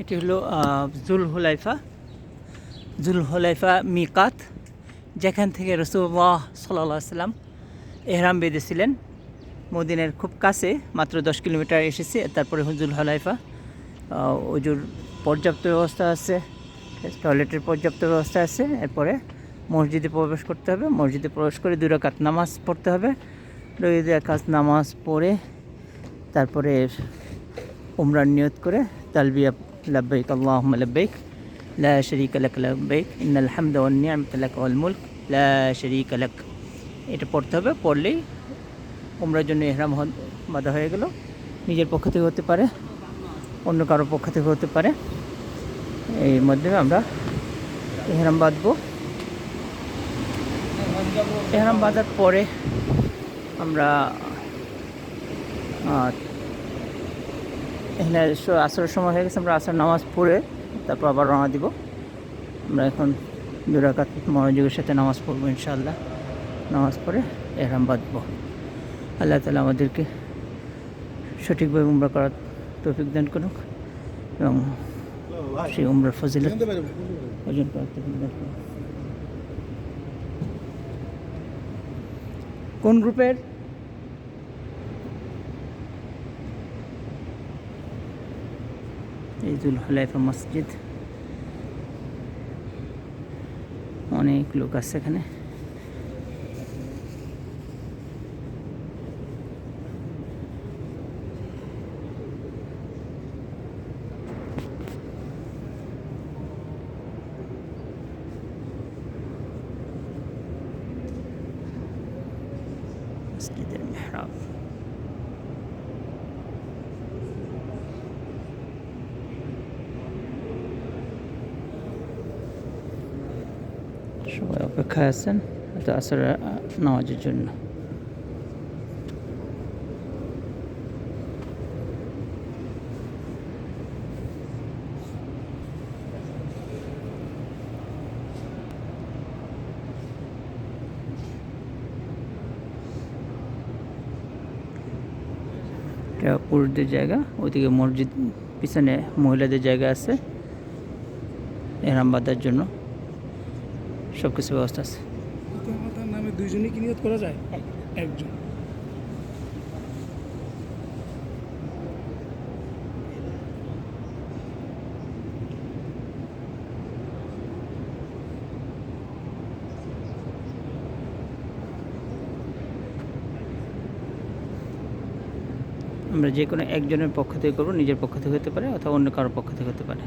এটি হলো joule Hulaifa joule Hulaifa মিকাত, যেখান থেকে রসুল্লাহ সাল্লাহ সাল্লাম এহরাম বেঁধেছিলেন। মদিনের খুব কাছে, মাত্র দশ কিলোমিটার এসেছে। তারপরে হুজুল হলাইফা অজুর পর্যাপ্ত ব্যবস্থা আছে, টয়লেটের পর্যাপ্ত ব্যবস্থা আছে। এরপরে মসজিদে প্রবেশ করতে হবে। মসজিদে প্রবেশ করে দুই রাকাত নামাজ পড়তে হবে। দুই রাকাত নামাজ পড়ে, তারপরে উমরান নিয়ত করে তালবিয়া লাব্বাইক আল্লাহুম্মা লাব্বাইক লা শারীকা লাক লাব্বাইক ইন্নাল হামদা ওয়ান নি'মাতা লাক ওয়াল মুলক লা শারীকা লাক এটা পড়তে হবে। পড়লেই উমরার জন্য ইহরাম বাঁধা হয়ে গেল। নিজের পক্ষ থেকে হতে পারে। অন্য কারোর পক্ষ থেকে হতে পারে। এর মাধ্যমে আমরা এহরাম বাঁধবো। এহরাম বাঁধার পরে আমরা এখানে আসরের সময় হয়ে গেছে, আমরা আসর নামাজ পড়ে তারপর আবার রওনা দিব। আমরা এখন দুরাকাত মনোযোগের সাথে নামাজ পড়ব ইনশাআল্লাহ। নামাজ পড়ে এহরাম বাঁধবো। আল্লাহ তালা আমাদেরকে সঠিকভাবে উমরা করার তৌফিক দান করুক এবং সেই উমরার ফজিলত অর্জন করার তৌফিক কোন গ্রুপের? ঈদুল হলাইফা মসজিদ অনেক লোক আছে এখানে মসজিদের মেহরাব সবাই অপেক্ষায় আছেন, হয়তো আসর নামাজের জন্য। এটা পুরুষদের জায়গা, ওইদিকে মসজিদ পিছনে মহিলাদের জায়গা আছে এরাম বাঁধার জন্য। সব কিছু ব্যবস্থা আছে। নামে দুইজনই কি নিয়ত করা যায়? একজন। আমরা যে কোনো একজনের পক্ষ থেকে করব নিজের পক্ষ থেকে হতে পারে অথবা অন্য কারোর পক্ষ থেকে হতে পারে।